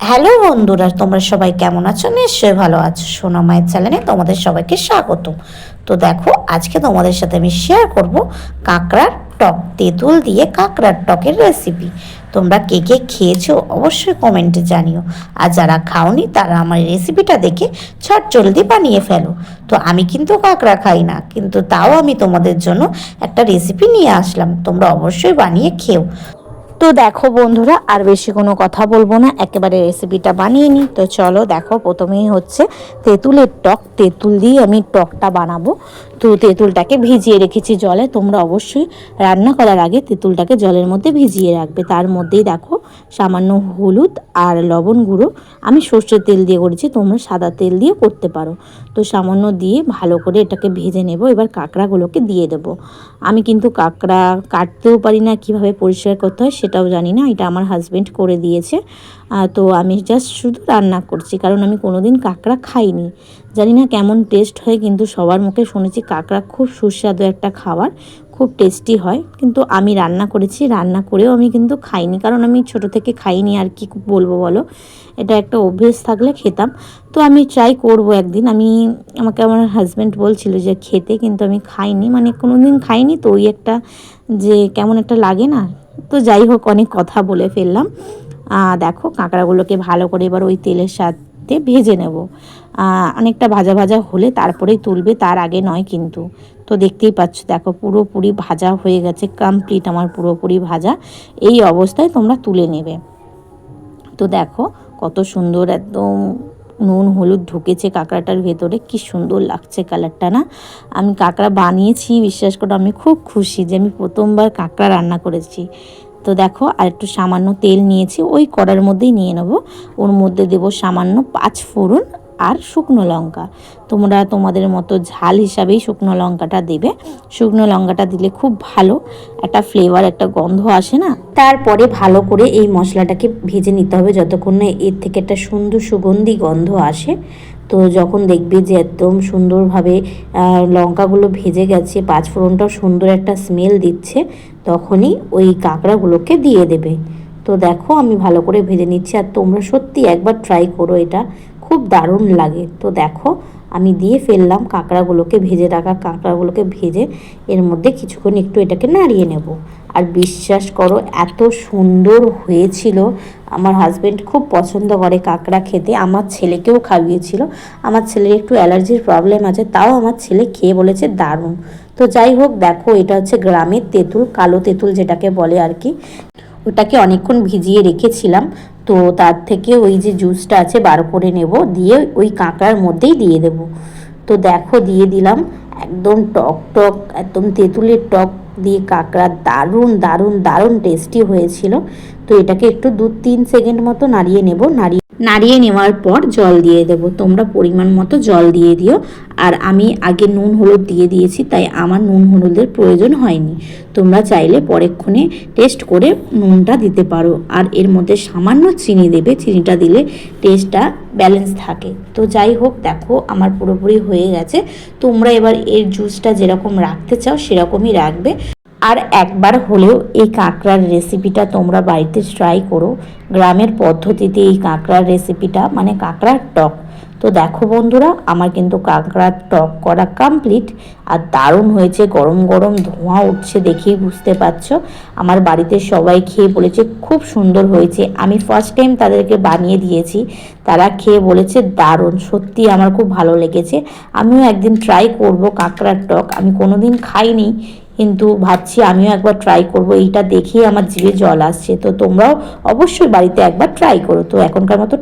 Hello বন্ধুরা, তোমরা সবাই কেমন আছো? নিশ্চয়ই ভালো আছো। সোনা মায়ের চ্যানেলে তোমাদের সবাইকে স্বাগত তো দেখো, আজকে তোমাদের সাথে আমি শেয়ার করব কাঁকড়ার টক, তেঁতুল দিয়ে কাঁকড়ার টকের রেসিপি তোমরা কে কে খেয়েছো অবশ্যই কমেন্টে জানিও। আর যারা খাওনি, তারা আমার রেসিপিটা দেখে ছট জলদি বানিয়ে ফেলো। তো আমি কিন্তু কাঁকড়া খাই না, কিন্তু তাও আমি তোমাদের জন্য একটা রেসিপি নিয়ে আসলাম। তোমরা অবশ্যই বানিয়ে খেও। তো দেখো বন্ধুরা, আর বেশি কোনো কথা বলব না। একেবারে রেসিপিটা বানিয়ে নিই তো চলো দেখো, প্রথমেই হচ্ছে তেঁতুলের টক। তেঁতুল দিয়ে আমি টকটা বানাবো। তো তেঁতুলটাকে ভিজিয়ে রেখেছি জলে। তোমরা অবশ্যই রান্না করার আগে তেঁতুলটাকে জলের মধ্যে ভিজিয়ে রাখবে। তার মধ্যেই দেখো সামান্য হলুদ আর লবণ গুঁড়ো। আমি সর্ষের তেল দিয়ে করেছি, তোমরা সাদা তেল দিয়ে করতে পারো। তো সামান্য দিয়ে ভালো করে এটাকে ভেজে নেব। এবার কাঁকড়াগুলোকে দিয়ে দেব। আমি কিন্তু কাঁকড়া কাটতেও পারি না। কীভাবে পরিষ্কার করতে হয় সেটাও জানি না, এটা আমার হাজবেন্ড করে দিয়েছে। তো আমি জাস্ট শুধু রান্না করছি, কারণ আমি কোনোদিন কাঁকড়া খাইনি। জানি না কেমন টেস্ট হয়, কিন্তু সবার মুখে শুনেছি কাঁকড়া খুব সুস্বাদু একটা খাবার, খুব টেস্টি হয়। কিন্তু আমি রান্না করেছি, রান্না করেও আমি কিন্তু খাইনি, কারণ আমি ছোট থেকে খাইনি, আর কি বলব বলো? এটা একটা অভ্যেস থাকলে খেতাম। তো আমি ট্রাই করব একদিন। আমি, আমাকে আমার হাজব্যান্ড বলছিল যে, খেতে কিন্তু আমি খাইনি। মানে কোনো দিন খাইনি, তো ওই একটা যে, কেমন একটা লাগে না তো যাই হোক, অনেক কথা বলে ফেললাম। দেখো, কাঁকড়াগুলোকে ভালো করে এবার ওই তেলের সাথে ভেজে নেব। অনেকটা ভাজা ভাজা হলে তারপরেই তুলবে, তার আগে নয় কিন্তু। তো দেখতেই পাচ্ছ, দেখো, পুরোপুরি ভাজা হয়ে গেছে কমপ্লিট আমার পুরোপুরি ভাজা। এই অবস্থায় তোমরা তুলে নেবে। তো দেখো, কত সুন্দর একদম নুন, হলুদ ঢুকেছে কাঁকড়াটার ভেতরে। কি সুন্দর লাগছে কালারটা না? আমি কাঁকড়া বানিয়েছি, বিশ্বাস করো, আমি খুব খুশি যে আমি প্রথমবার কাঁকড়া রান্না করেছি। তো দেখো, আর একটু সামান্য তেল নিয়েছি, ওই কড়ার মধ্যেই নিয়ে নেব। ওর মধ্যে দেব সামান্য পাঁচ ফোড়ন আর শুকনো লঙ্কা। তোমরা তোমাদের মতো ঝাল হিসাবেই শুকনো লঙ্কাটা দেবে। শুকনো লঙ্কাটা দিলে খুব ভালো একটা ফ্লেভার একটা গন্ধ আসে না? তারপরে ভালো করে এই মশলাটাকে ভেজে নিতে হবে যতক্ষণ না এর থেকে একটা সুন্দর সুগন্ধি গন্ধ আসে। তো যখন দেখবে যে একদম সুন্দরভাবে লঙ্কাগুলো ভেজে গেছে পাঁচফোড়নটাও সুন্দর একটা স্মেল দিচ্ছে, তখনই ওই কাঁকড়াগুলোকে দিয়ে দেবে। তো দেখো আমি ভালো করে ভেজে নিচ্ছি, আর তোমরা সত্যি একবার ট্রাই করো এটা। খুব দারুণ লাগে। তো দেখো, আমি দিয়ে ফেললাম কাঁকড়াগুলোকে ভেজে রাখা কাঁকড়াগুলোকে ভেজে এর মধ্যে কিছুক্ষণ একটু এটাকে নাড়িয়ে নেব। আর বিশ্বাস করো, এত সুন্দর হয়েছিল। আমার হাজবেন্ড খুব পছন্দ করে কাঁকড়া খেতে। আমার ছেলেকেও খাইয়েছিল। আমার ছেলের একটু অ্যালার্জির প্রবলেম আছে, তাও আমার ছেলে খেয়ে বলেছে দারুণ। তো যাই হোক, দেখো, এটা হচ্ছে গ্রামের তেঁতুল, কালো তেঁতুল যেটাকে বলে আর কি। ওটাকে অনেকক্ষণ ভিজিয়ে রেখেছিলাম। তো তার থেকে ওই যে জুসটা আছে বার করে নেব, দিয়ে ওই কাঁকড়ার মধ্যেই দিয়ে দেব। তো দেখো, দিয়ে দিলাম একদম টক টক, একদম তেঁতুলের টক দিয়ে কাঁকড়া, দারুণ দারুণ দারুণ টেস্টি হয়েছিল। তো এটাকে একটু দু তিন সেকেন্ড মতো নাড়িয়ে নেব, নাড়িয়ে নাড়িয়ে নেওয়ার পর জল দিয়ে দেব। তোমরা পরিমাণ মতো জল দিয়ে দিও। আর আমি আগে নুন, হলুদ দিয়ে দিয়েছি, তাই আমার নুন, হলুদের প্রয়োজন হয়নি। তোমরা চাইলে পরেক্ষণে টেস্ট করে নুনটা দিতে পারো। আর এর মধ্যে সামান্য চিনি দেবে, চিনিটা দিলে টেস্টটা ব্যালেন্স থাকে। তো যাই হোক, দেখো আমার পুরোপুরি হয়ে গেছে। তোমরা এবার এর জুসটা যেরকম রাখতে চাও, সেরকমই রাখবে। আর একবার হলেও এই কাঁকড়ার রেসিপিটা তোমরা বাড়িতে ট্রাই করো। গ্রামের পদ্ধতিতে এই কাঁকড়ার রেসিপিটা মানে কাঁকড়ার টক। তো দেখো বন্ধুরা, আমার কিন্তু কাঁকড়ার টক করা কমপ্লিট আর দারুণ হয়েছে, গরম গরম ধোঁয়া উঠছে দেখেই বুঝতে পারছ। আমার বাড়িতে সবাই খেয়ে বলেছে খুব সুন্দর হয়েছে। আমি ফার্স্ট টাইম তাদেরকে বানিয়ে দিয়েছি, তারা খেয়ে বলেছে দারুণ, সত্যি আমার খুব ভালো লেগেছে। আমিও একদিন ট্রাই করব কাঁকড়ার টক, আমি কোনোদিন খাইনি, কিন্তু ভাবছি আমিও একবার ট্রাই করব, এইটা দেখেই আমার জিভে জল আসছে। তো তোমরাও অবশ্যই বাড়িতে একবার ট্রাই করো। তো এখনকার মতো